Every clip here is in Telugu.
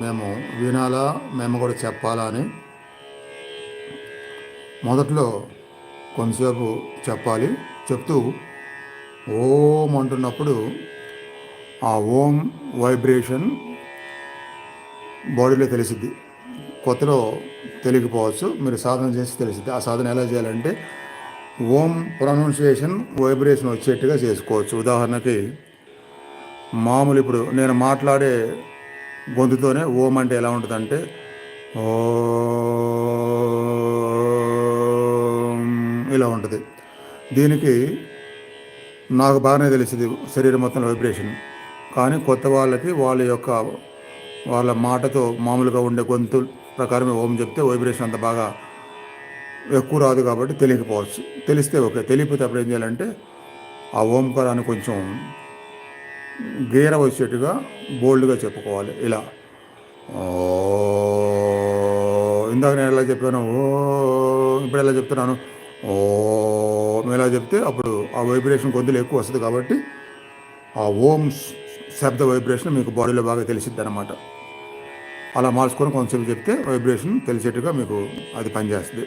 మేము వినాలా మేము కూడా చెప్పాలా అని మొదట్లో కొంతసేపు చెప్పాలి. చెప్తూ ఓం అంటున్నప్పుడు ఆ ఓం వైబ్రేషన్ బాడీలో తెలిసిద్ది. కొత్తలో తెలియకపోవచ్చు మీరు సాధన చేసి తెలిసిద్ది. ఆ సాధన ఎలా చేయాలంటే ఓం ప్రొనౌన్సియేషన్ వైబ్రేషన్ వచ్చేట్టుగా చేసుకోవచ్చు. ఉదాహరణకి మామూలు ఇప్పుడు నేను మాట్లాడే గొంతుతోనే ఓం అంటే ఎలా ఉంటుందంటే ఓ ఇలా ఉంటుంది. దీనికి నాకు బాగానే తెలిసింది శరీరం మొత్తం వైబ్రేషన్ కానీ కొత్త వాళ్ళకి వాళ్ళ యొక్క వాళ్ళ మాటతో మామూలుగా ఉండే గొంతు ప్రకారమే ఓం చెప్తే వైబ్రేషన్ అంత బాగా ఎక్కువ రాదు కాబట్టి తెలియకపోవచ్చు. తెలిస్తే ఓకే. తెలియకపోతే అప్పుడు ఏం చేయాలంటే ఆ ఓంకారాన్ని కొంచెం గీర వచ్చేట్టుగా బోల్డ్గా చెప్పుకోవాలి. ఇలా. ఓ ఇందాక నేను ఎలా చెప్పాను ఓ ఇప్పుడు ఎలా చెప్తున్నాను? ఓ ఎలా చెప్తే అప్పుడు ఆ వైబ్రేషన్ కొద్దిలు ఎక్కువ వస్తుంది కాబట్టి ఆ ఓం శబ్ద వైబ్రేషన్ మీకు బాడీలో బాగా తెలిసిద్ది అనమాట అలా మార్చుకొని కొంచెం చెప్తే వైబ్రేషన్ తెలిసేట్టుగా మీకు అది పనిచేస్తుంది.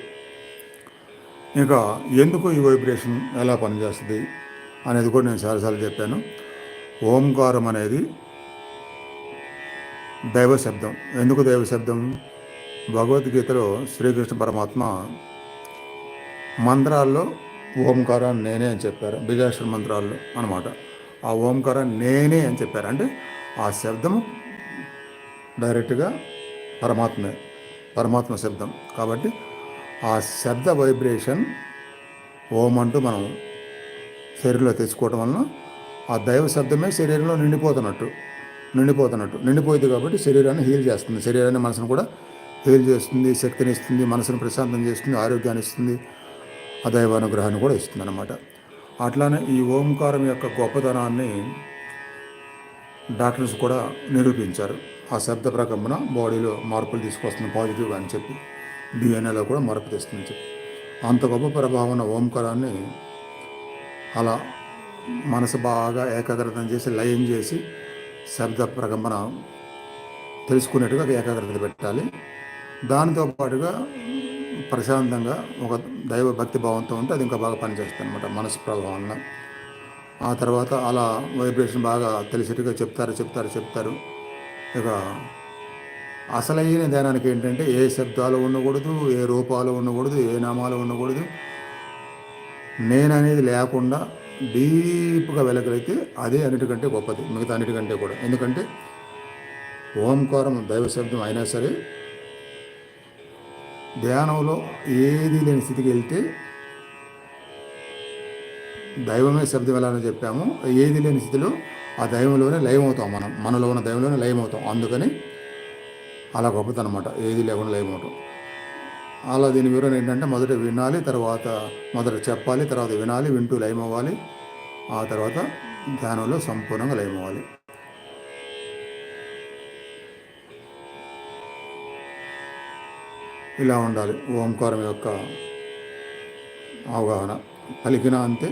ఇంకా ఎందుకు ఈ వైబ్రేషన్ ఎలా పనిచేస్తుంది అనేది కూడా నేను చాలాసార్లు చెప్పాను. ఓంకారం అనేది దైవ శబ్దం. ఎందుకు దైవ శబ్దం? భగవద్గీతలో శ్రీకృష్ణ పరమాత్మ మంత్రాల్లో ఓంకారాన్ని నేనే అని చెప్పారు. బీజాక్షర మంత్రాల్లో అనమాట ఆ ఓంకారాన్ని నేనే అని చెప్పారు. అంటే ఆ శబ్దము డైరెక్ట్గా పరమాత్మే పరమాత్మ శబ్దం. కాబట్టి ఆ శబ్ద వైబ్రేషన్ ఓం అంటూ మనం శరీరంలో తెచ్చుకోవటం వలన ఆ దైవ శబ్దమే శరీరంలో నిండిపోతున్నట్టు నిండిపోతున్నట్టు. నిండిపోయింది కాబట్టి శరీరాన్ని హీల్ చేస్తుంది. శరీరాన్ని మనసును కూడా హీల్ చేస్తుంది శక్తిని ఇస్తుంది మనసును ప్రశాంతం చేస్తుంది ఆరోగ్యాన్ని ఇస్తుంది ఆ దైవానుగ్రహాన్ని కూడా ఇస్తుంది అనమాట అట్లానే ఈ ఓంకారం యొక్క గొప్పతనాన్ని డాక్టర్స్ కూడా నిరూపించారు. ఆ శబ్ద ప్రకంపన బాడీలో మార్పులు తీసుకొస్తుంది పాజిటివ్ అని చెప్పి డిఎన్ఏలో కూడా మార్పు తెస్తుంది అంత గొప్ప ప్రభావం ఉన్న ఓంకారాన్ని అలా మనసు బాగా ఏకాగ్రతం చేసి లయం చేసి శబ్ద ప్రకంపన తెలుసుకునేట్టుగా ఏకాగ్రత పెట్టాలి. దానితో పాటుగా ప్రశాంతంగా ఒక దైవ భక్తి భావంతో ఉంటే అది ఇంకా బాగా పనిచేస్తుంది అనమాట మనసు ప్రభావంలో ఆ తర్వాత అలా వైబ్రేషన్ బాగా తెలిసేట్టుగా చెప్తారు చెప్తారు చెప్తారు. ఇక అసలైన ధ్యానానికి ఏంటంటే ఏ శబ్దాలు ఉండకూడదు ఏ రూపాలు ఉండకూడదు ఏ నామాలు ఉండకూడదు. నేను అనేది లేకుండా డీప్గా వెళ్ళగలిగితే అదే అన్నిటికంటే గొప్పది మిగతా అన్నిటికంటే కూడా. ఎందుకంటే ఓంకారం దైవ శబ్దం అయినా సరే ధ్యానంలో ఏది లేని స్థితికి వెళ్తే దైవమే శబ్దం ఎలా చెప్పాము ఏది లేని స్థితిలో ఆ దైవంలోనే లయమవుతాం మనం మనలో ఉన్న దైవంలోనే లయమవుతాం అందుకని అలా గొప్పది అనమాట ఏది లేకుండా లయమవుతాం అలా దీని వివరణ ఏంటంటే మొదట వినాలి తర్వాత మొదట చెప్పాలి తర్వాత వినాలి వింటూ లయమవ్వాలి. ఆ తర్వాత ధ్యానంలో సంపూర్ణంగా లయమవ్వాలి. ఇలా ఉండాలి. ఓంకారం యొక్క అవగాహన. పలికినా అంతే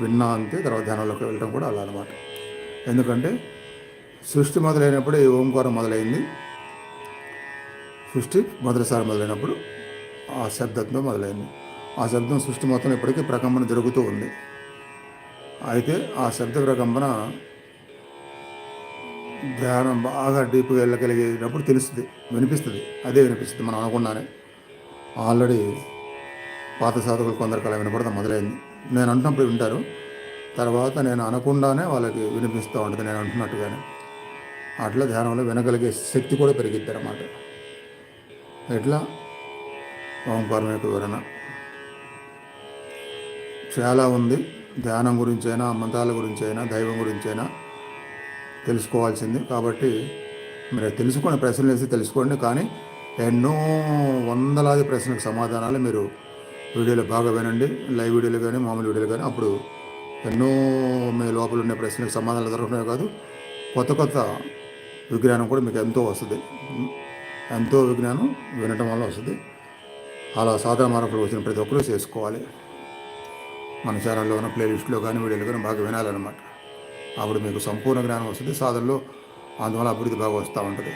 విన్నా అంతే తర్వాత ధ్యానంలోకి వెళ్ళడం కూడా అలా అనమాట ఎందుకంటే సృష్టి మొదలైనప్పుడు ఈ ఓంకారం మొదలైంది. సృష్టి మొదటిసారి మొదలైనప్పుడు ఆ శబ్దంతో మొదలైంది. ఆ శబ్దం సృష్టి మొత్తం ఇప్పటికీ ప్రకంపన జరుగుతూ ఉంది. అయితే ఆ శబ్ద ప్రకంపన ధ్యానం బాగా డీప్గా వెళ్ళగలిగేటప్పుడు తెలుస్తుంది వినిపిస్తుంది. అదే వినిపిస్తుంది మనం అనుకున్నానే ఆల్రెడీ పాత సాధకులు కొందరికి అలా వినపడతాం మొదలైంది. నేను అంటున్నప్పుడు వింటారు. తర్వాత నేను అనకుండానే వాళ్ళకి వినిపిస్తూ ఉంటుంది నేను అంటున్నట్టుగానే. అట్లా ధ్యానంలో వినగలిగే శక్తి కూడా పెరిగిద్ది అన్నమాట ఎట్లా ఓంకారం యొక్క వివరణ చాలా ఉంది. ధ్యానం గురించి అయినా మంత్రాల గురించి అయినా దైవం గురించి అయినా తెలుసుకోవాల్సింది. కాబట్టి మీరు తెలుసుకునే ప్రశ్నలు వేసి తెలుసుకోండి. కానీ ఎన్నో వందలాది ప్రశ్నలకు సమాధానాలు మీరు వీడియోలో బాగా వినండి. లైవ్ వీడియోలు కానీ మామూలు వీడియోలు కానీ అప్పుడు ఎన్నో మీ లోపల ఉండే ప్రశ్నలకు సమాధానాలు దొరకడమే కాదు కొత్త కొత్త విజ్ఞానం కూడా మీకు ఎంతో వస్తుంది. ఎంతో విజ్ఞానం వినటం వల్ల వస్తుంది. అలా సాధన మార్పులు వచ్చిన ప్రతి ఒక్కరూ చేసుకోవాలి. మన ఛానల్లో ఉన్న ప్లేలిస్ట్లో కానీ వీడియోలు కానీ బాగా వినాలన్నమాట. అప్పుడు మీకు సంపూర్ణ జ్ఞానం వస్తుంది. సాధనలో అందువల్ల అభివృద్ధి బాగా వస్తూ ఉంటుంది.